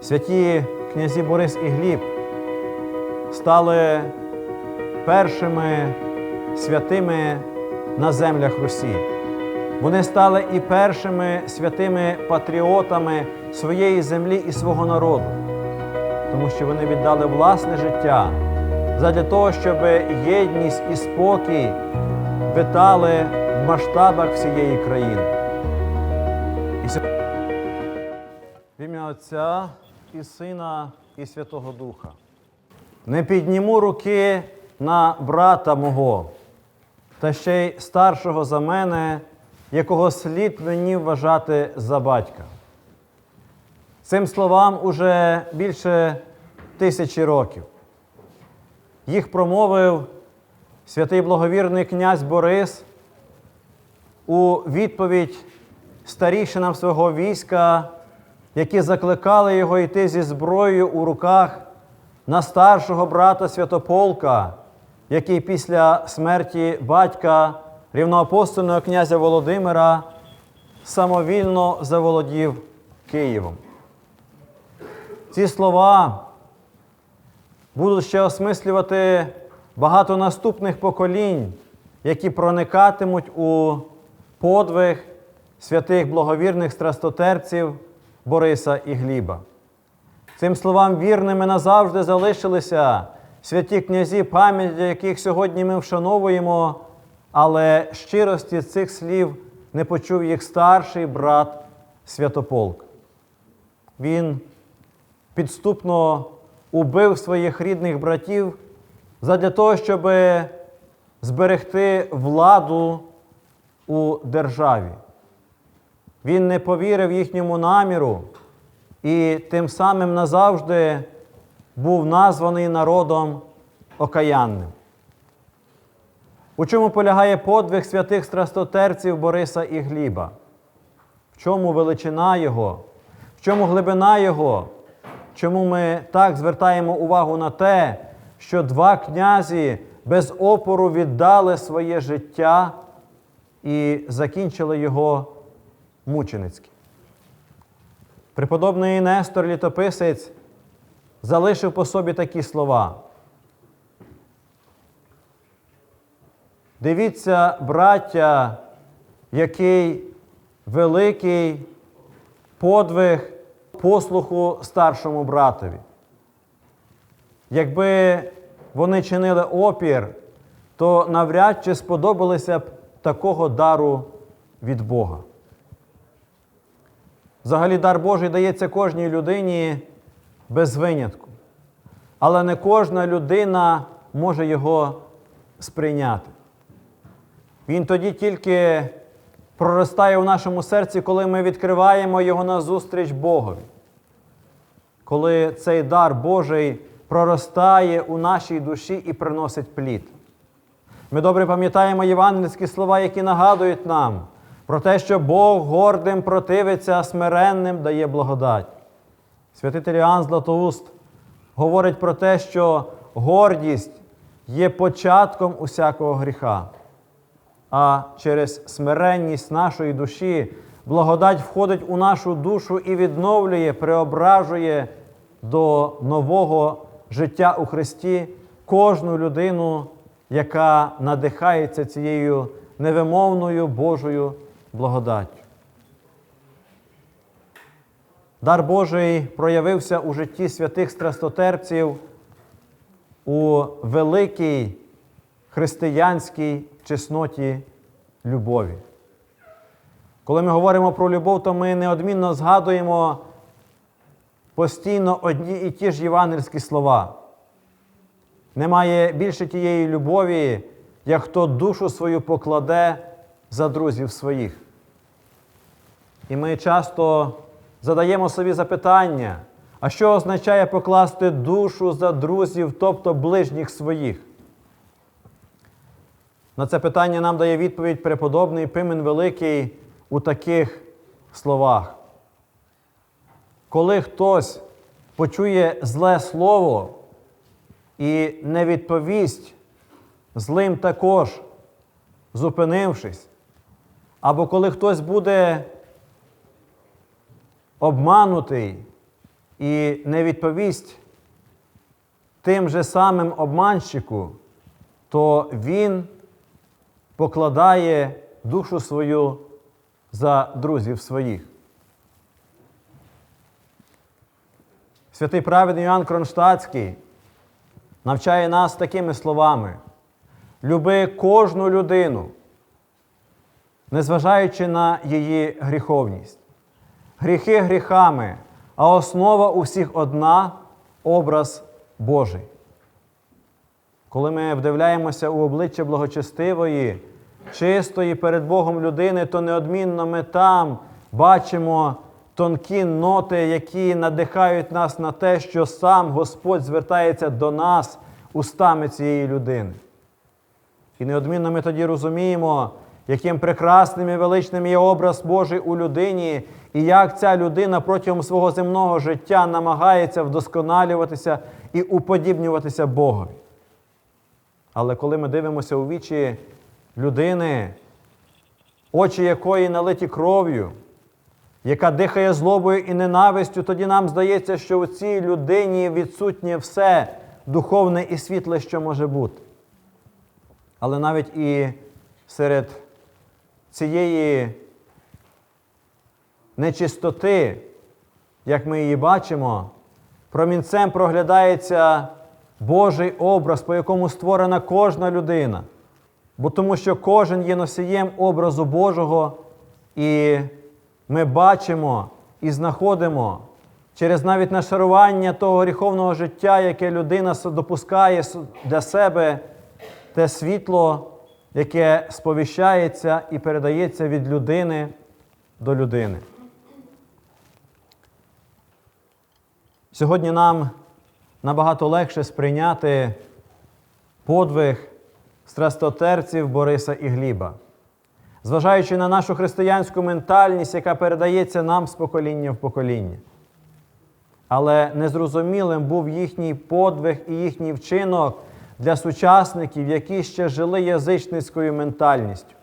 Святі князі Борис і Гліб стали першими святими на землях Русі. Вони стали і першими святими патріотами своєї землі і свого народу, тому що вони віддали власне життя задля того, щоб єдність і спокій витали в масштабах всієї країни. Отця і Сина і Святого Духа. Не підніму руки на брата мого, та ще й старшого за мене, якого слід мені вважати за батька. Цим словам уже більше тисячі років. Їх промовив святий благовірний князь Борис у відповідь старішинам свого війська, які закликали його йти зі зброєю у руках на старшого брата Святополка, який після смерті батька рівноапостольного князя Володимира самовільно заволодів Києвом. Ці слова будуть ще осмислювати багато наступних поколінь, які проникатимуть у подвиг святих благовірних страстотерців Бориса і Гліба. Цим словам вірними назавжди залишилися святі князі, пам'ять яких сьогодні ми вшановуємо, але щирості цих слів не почув їх старший брат Святополк. Він підступно убив своїх рідних братів задля того, щоб зберегти владу у державі. Він не повірив їхньому наміру і тим самим назавжди був названий народом окаянним. У чому полягає подвиг святих страстотерців Бориса і Гліба? В чому величина Його? В чому глибина Його? Чому ми так звертаємо увагу на те, що два князі без опору віддали своє життя і закінчили його мученицьки? Преподобний Нестор Літописець залишив по собі такі слова. Дивіться, браття, який великий подвиг послуху старшому братові. Якби вони чинили опір, то навряд чи сподобалися б такого дару від Бога. Взагалі, дар Божий дається кожній людині без винятку. Але не кожна людина може його сприйняти. Він тоді тільки проростає у нашому серці, коли ми відкриваємо його назустріч Богові. Коли цей дар Божий проростає у нашій душі і приносить плід. Ми добре пам'ятаємо євангельські слова, які нагадують нам про те, що Бог гордим противиться, а смиренним дає благодать. Святитель Іоанн Златоуст говорить про те, що гордість є початком усякого гріха. А через смиренність нашої душі благодать входить у нашу душу і відновлює, преображує до нового життя у Христі кожну людину, яка надихається цією невимовною Божою благодаттю. Дар Божий проявився у житті святих страстотерців у великій християнській чесноті любові. Коли ми говоримо про любов, то ми неодмінно згадуємо постійно одні і ті ж євангельські слова. Немає більше тієї любові, як хто душу свою покладе за друзів своїх. І ми часто задаємо собі запитання, а що означає покласти душу за друзів, тобто ближніх своїх? На це питання нам дає відповідь преподобний Пимен Великий у таких словах. Коли хтось почує зле слово і не відповість злим також, зупинившись, або коли хтось буде обманутий і не відповість тим же самим обманщику, то він покладає душу свою за друзів своїх. Святий праведний Іоанн Кронштадтський навчає нас такими словами: люби кожну людину, незважаючи на її гріховність. Гріхи гріхами, а основа у всіх одна образ Божий. Коли ми вдивляємося у обличчя благочестивої, чистої перед Богом людини, то неодмінно ми там бачимо тонкі ноти, які надихають нас на те, що сам Господь звертається до нас устами цієї людини. І неодмінно ми тоді розуміємо, яким прекрасним і величним є образ Божий у людині, і як ця людина протягом свого земного життя намагається вдосконалюватися і уподібнюватися Богові. Але коли ми дивимося у вічі людини, очі якої налиті кров'ю, яка дихає злобою і ненавистю, тоді нам здається, що у цій людині відсутнє все духовне і світле, що може бути. Але навіть і серед цієї нечистоти, як ми її бачимо, промінцем проглядається Божий образ, по якому створена кожна людина. Бо тому що кожен є носієм образу Божого, і ми бачимо і знаходимо через навіть нашарування того гріховного життя, яке людина допускає для себе, те світло, яке сповіщається і передається від людини до людини. Сьогодні нам набагато легше сприйняти подвиг страстотерців Бориса і Гліба, зважаючи на нашу християнську ментальність, яка передається нам з покоління в покоління. Але незрозумілим був їхній подвиг і їхній вчинок для сучасників, які ще жили язичницькою ментальністю.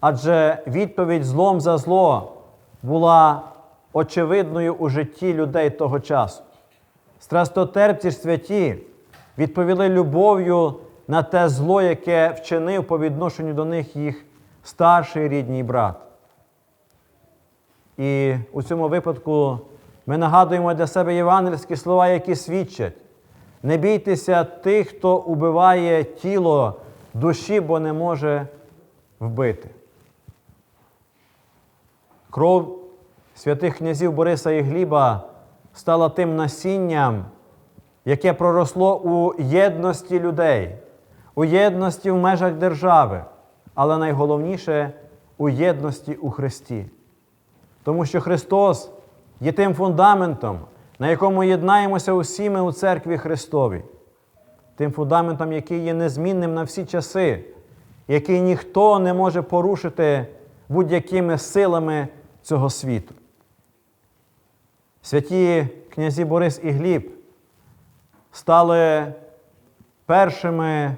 Адже відповідь злом за зло була очевидною у житті людей того часу. Страстотерпці святі відповіли любов'ю на те зло, яке вчинив по відношенню до них їх старший рідній брат. І у цьому випадку ми нагадуємо для себе євангельські слова, які свідчать: не бійтеся тих, хто убиває тіло душі, бо не може вбити. Кров святих князів Бориса і Гліба стала тим насінням, яке проросло у єдності людей, у єдності в межах держави, але найголовніше у єдності у Христі. Тому що Христос є тим фундаментом, на якому єднаємося усі ми у церкві Христовій, тим фундаментом, який є незмінним на всі часи, який ніхто не може порушити будь-якими силами цього світу. Святі князі Борис і Гліб стали першими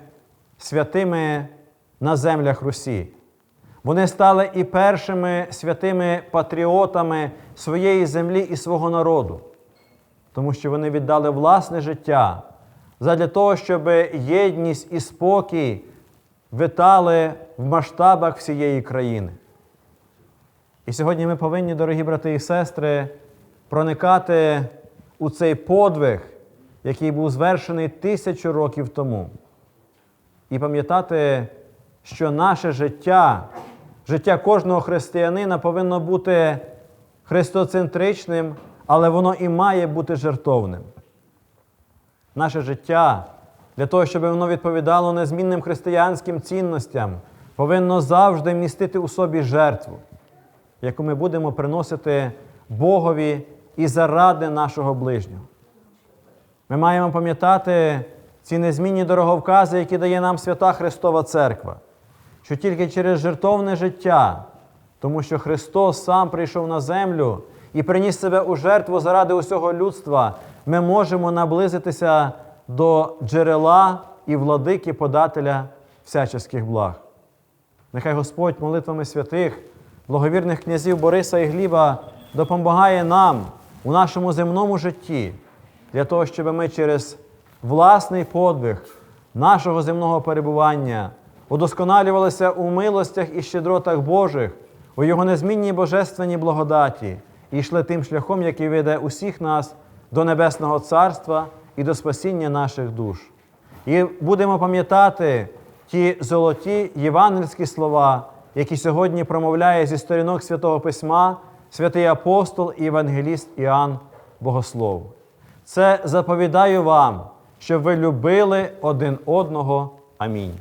святими на землях Русі. Вони стали і першими святими патріотами своєї землі і свого народу, тому що вони віддали власне життя задля того, щоб єдність і спокій витали в масштабах всієї країни. І сьогодні ми повинні, дорогі брати і сестри, проникати у цей подвиг, який був звершений тисячу років тому. І пам'ятати, що наше життя, життя кожного християнина повинно бути христоцентричним, але воно і має бути жертовним. Наше життя для того, щоб воно відповідало незмінним християнським цінностям, повинно завжди містити у собі жертву, яку ми будемо приносити Богові і заради нашого ближнього. Ми маємо пам'ятати ці незмінні дороговкази, які дає нам Свята Христова Церква, що тільки через жертовне життя, тому що Христос сам прийшов на землю і приніс себе у жертву заради усього людства, ми можемо наблизитися до джерела і владики подателя всяческих благ. Нехай Господь молитвами святих, благовірних князів Бориса і Гліба допомагає нам у нашому земному житті, для того, щоб ми через власний подвиг нашого земного перебування удосконалювалися у милостях і щедротах Божих, у Його незмінній божественній благодаті і йшли тим шляхом, який веде усіх нас до Небесного Царства і до спасіння наших душ. І будемо пам'ятати ті золоті євангельські слова, які сьогодні промовляє зі сторінок Святого Письма святий апостол і євангеліст Іоанн Богослов. Це заповідаю вам, щоб ви любили один одного. Амінь.